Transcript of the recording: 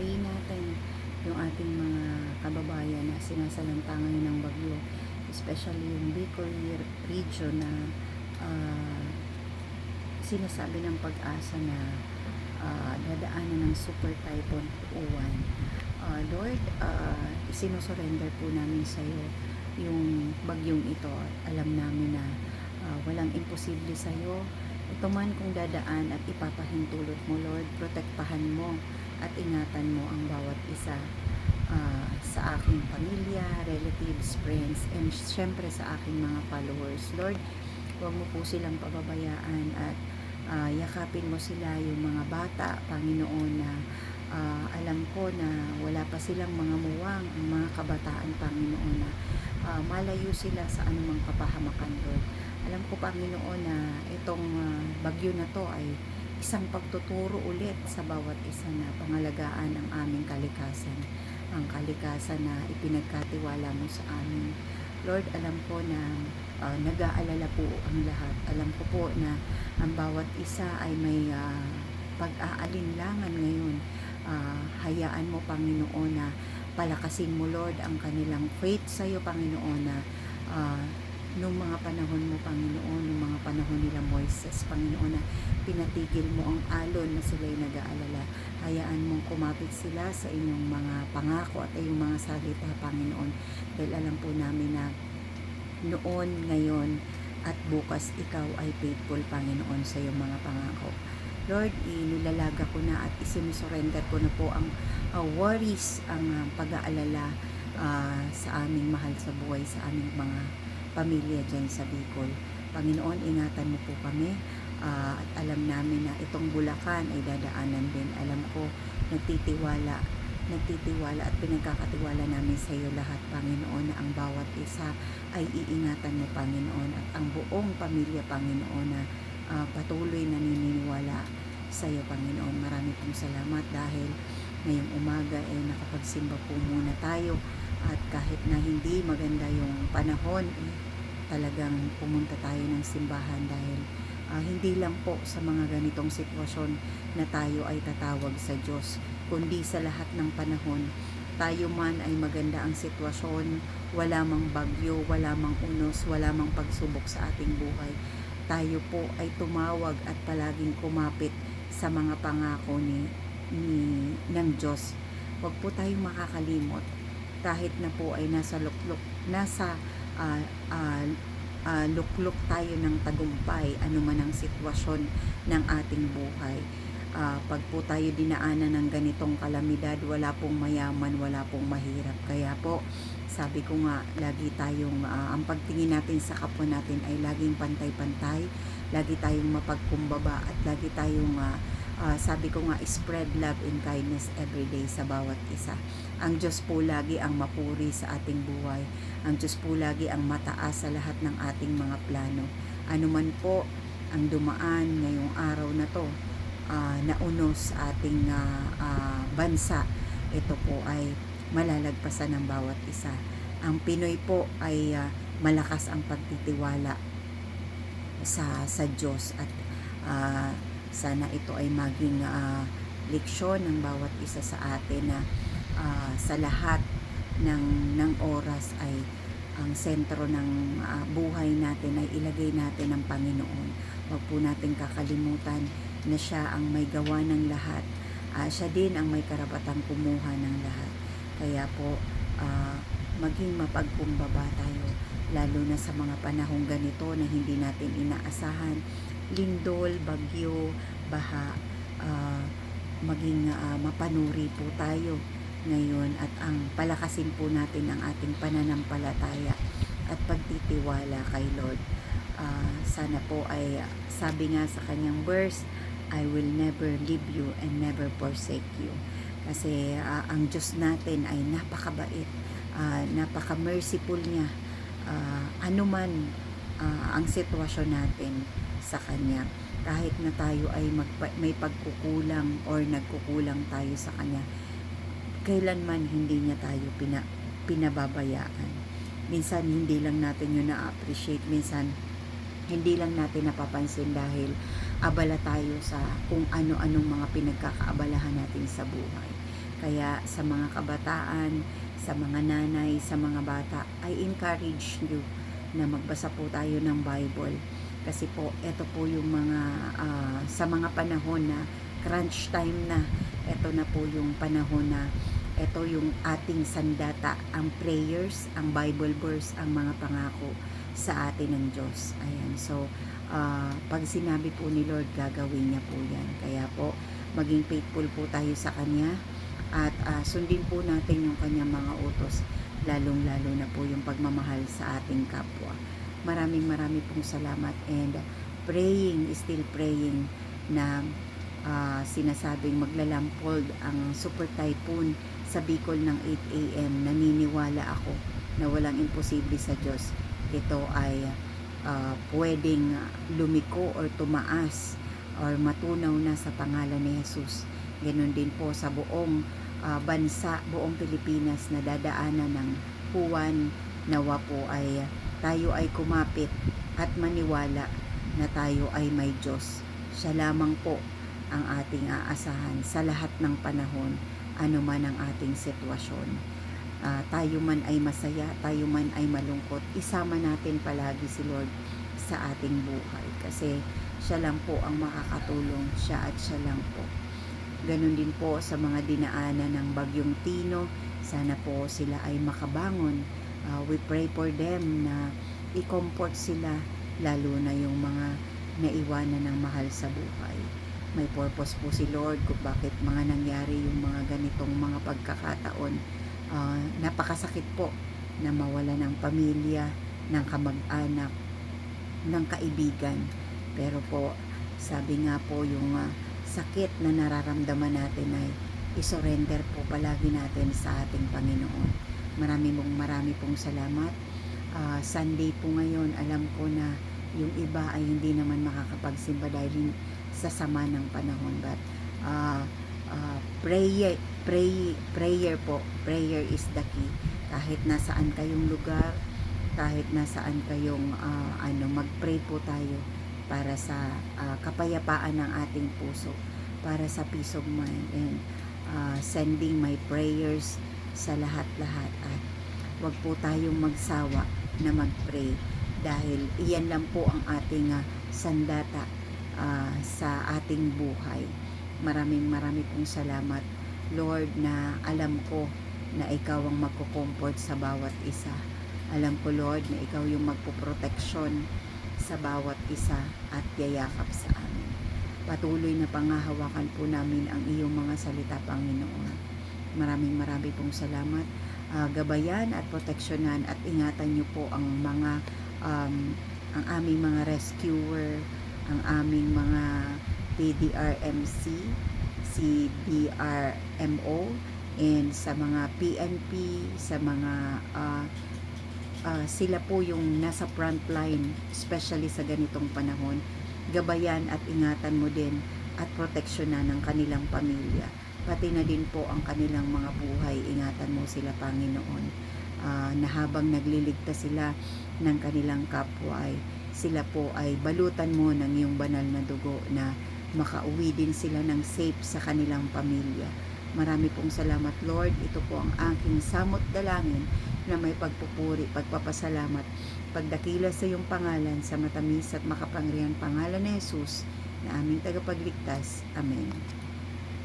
pray natin yung ating mga kababayan na sinasalanta ngayon ng bagyo, especially yung Bicol region na ah, sinasabi ng pag-asa na ah, dadaanan ng super typhoon Uwan. Ah, Lord, uh, sinusurrender po namin sa iyo yung bagyong ito. Alam namin na ah, walang imposible sa iyo. Ito man kung dadaan at ipapahintulot mo, Lord, protektahan mo at ingatan mo ang bawat isa ah, sa aking pamilya, relatives, friends, and syempre sa aking mga followers. Lord, huwag mo po silang pababayaan at ah, yakapin mo sila yung mga bata, Panginoon, na ah, alam ko na wala pa silang mga muwang, ang mga kabataan, Panginoon, na ah, malayo sila sa anumang kapahamakan, Lord. Alam ko, Panginoon, na itong ah, bagyo na to ay isang pagtuturo ulit sa bawat isa na pangalagaan ang aming kalikasan. Ang kalikasan na ipinagkatiwala mo sa amin. Lord, alam ko na ah, nag-aalala po ang lahat. Alam ko po na ang bawat isa ay may ah, pag-aalinlangan ngayon. Ah, hayaan mo, Panginoon, na palakasin mo, Lord, ang kanilang faith sa iyo, Panginoon, na ah, nung mga panahon mo, Panginoon, nung mga panahon nila Moises, Panginoon, na pinatigil mo ang alon na sila'y nag-aalala. Hayaan mong kumapit sila sa inyong mga pangako at iyong mga salita, Panginoon. Dahil alam po namin na noon, ngayon, at bukas ikaw ay faithful, Panginoon, sa iyong mga pangako. Lord, inilalaga ko na at isinusurrender ko na po ang uh, worries, ang uh, pag-aalala uh, sa aming mahal sa buhay, sa aming mga pamilya dyan sa Bicol. Panginoon, ingatan mo po kami uh, at alam namin na itong Bulacan ay dadaanan din. Alam ko, nagtitiwala nagtitiwala at pinagkakatiwala namin sa iyo lahat, Panginoon, na ang bawat isa ay iingatan mo, Panginoon, at ang buong pamilya, Panginoon, na uh, patuloy na nininiwala sa iyo, Panginoon. Marami pong salamat dahil ngayong umaga ay eh, nakapagsimba po muna tayo at kahit na hindi maganda yung panahon, eh, talagang pumunta tayo ng simbahan dahil uh, hindi lang po sa mga ganitong sitwasyon na tayo ay tatawag sa Diyos, kundi sa lahat ng panahon. Tayo man ay maganda ang sitwasyon, wala mang bagyo, wala mang unos, wala mang pagsubok sa ating buhay. Tayo po ay tumawag at palaging kumapit sa mga pangako ni, ni ng Diyos. Huwag po tayong makakalimot kahit na po ay nasa lukluk, nasa uh, uh, uh, lukluk tayo ng tagumpay, ano man ang sitwasyon ng ating buhay. Uh, pag po tayo dinaanan ng ganitong kalamidad, wala pong mayaman, wala pong mahirap. Kaya po, sabi ko nga, lagi tayong, uh, ang pagtingin natin sa kapwa natin ay laging pantay-pantay, lagi tayong mapagkumbaba at lagi tayong, uh, uh, sabi ko nga, spread love and kindness every day sa bawat isa. Ang Diyos po lagi ang mapuri sa ating buhay. Ang Diyos po lagi ang mataas sa lahat ng ating mga plano. Ano man po ang dumaan ngayong araw na to, uh, naunos sa ating uh, uh, bansa, ito po ay malalagpasan ng bawat isa. Ang Pinoy po ay uh, malakas ang pagtitiwala sa sa Diyos at uh, sana ito ay maging uh, leksyon ng bawat isa sa atin na uh, sa lahat ng ng oras ay ang sentro ng uh, buhay natin ay ilagay natin ng Panginoon. Huwag po natin kakalimutan na siya ang may gawa ng lahat. Uh, siya din ang may karapatang kumuha ng lahat. Kaya po, uh, maging mapagkumbaba tayo, lalo na sa mga panahong ganito na hindi natin inaasahan. Lindol, bagyo, baha, uh, maging uh, mapanuri po tayo ngayon at ang palakasin po natin ang ating pananampalataya at pagtitiwala kay Lord. Uh, sana po ay sabi nga sa kanyang verse, I will never leave you and never forsake you. Kasi uh, ang Diyos natin ay napakabait, uh, napaka-merciful niya. Uh, anuman uh, ang sitwasyon natin sa Kanya, kahit na tayo ay magpa- may pagkukulang or nagkukulang tayo sa Kanya, kailanman hindi niya tayo pina, pinababayaan. Minsan hindi lang natin yun na-appreciate, minsan hindi lang natin napapansin dahil abala tayo sa kung ano-anong mga pinagkakaabalahan natin sa buhay. Kaya sa mga kabataan, sa mga nanay, sa mga bata, I encourage you na magbasa po tayo ng Bible. Kasi po, ito po yung mga, ah, sa mga panahon na crunch time na, ito na po yung panahon na ito yung ating sandata, ang prayers, ang Bible verse, ang mga pangako sa atin ng Diyos. Ayan, so, ah, pag sinabi po ni Lord, gagawin niya po yan. Kaya po, maging faithful po tayo sa Kanya at ah, sundin po natin yung Kanyang mga utos, lalong-lalo na po yung pagmamahal sa ating kapwa. Maraming maraming pong salamat and praying, still praying na ah, sinasabing maglalampold ang super typhoon sa Bicol ng 8 a.m. Naniniwala ako na walang imposible sa Diyos. Ito ay ah, pwedeng lumiko or tumaas or matunaw na sa pangalan ni Jesus. Ganon din po sa buong ah, bansa, buong Pilipinas na dadaanan ng huwan nawa po ay tayo ay kumapit at maniwala na tayo ay may Diyos. Siya lamang po ang ating aasahan sa lahat ng panahon, ano man ang ating sitwasyon. Ah, tayo man ay masaya, tayo man ay malungkot, isama natin palagi si Lord sa ating buhay kasi siya lang po ang makakatulong, siya at siya lang po. Ganon din po sa mga dinaanan ng bagyong Tino, sana po sila ay makabangon. Ah, we pray for them na i-comfort sila, lalo na yung mga naiwanan ng mahal sa buhay. May purpose po si Lord kung bakit mga nangyari yung mga ganitong mga pagkakataon. Ah, napakasakit po na mawala ng pamilya, ng kamag-anak, ng kaibigan. Pero po, sabi nga po yung ah, sakit na nararamdaman natin ay isurrender po palagi natin sa ating Panginoon. Marami mong marami pong salamat. Ah, Sunday po ngayon, alam ko na yung iba ay hindi naman makakapagsimba dahil sa sama ng panahon. But ah, ah, prayer, pray, prayer po, prayer is the key. Kahit nasaan kayong lugar, kahit nasaan kayong ah, ano, mag-pray po tayo para sa ah, kapayapaan ng ating puso, para sa peace of mind and ah, sending my prayers sa lahat-lahat at wag po tayong magsawa na mag-pray dahil iyan lang po ang ating ah, sandata ah, sa ating buhay. Maraming maraming pong salamat Lord na alam ko na ikaw ang magko-comfort sa bawat isa. Alam ko Lord na ikaw yung magpoproteksyon sa bawat isa at yayakap sa amin. Patuloy na pangahawakan po namin ang iyong mga salita, Panginoon. Maraming maraming pong salamat. Ah, gabayan at proteksyonan at ingatan niyo po ang mga um, ang aming mga rescuer, ang aming mga PDRMC, CDRMO, and sa mga PNP, sa mga ah, ah, sila po yung nasa front line, especially sa ganitong panahon. Gabayan at ingatan mo din at proteksyonan ng kanilang pamilya. Pati na din po ang kanilang mga buhay. Ingatan mo sila, Panginoon. Ah, na habang nagliligtas sila ng kanilang kapwa ay sila po ay balutan mo ng iyong banal na dugo na makauwi din sila ng safe sa kanilang pamilya. Marami pong salamat Lord. Ito po ang aking samot dalangin na may pagpupuri, pagpapasalamat, pagdakila sa iyong pangalan sa matamis at makapangyarihan pangalan ni Jesus na aming tagapagligtas. Amen.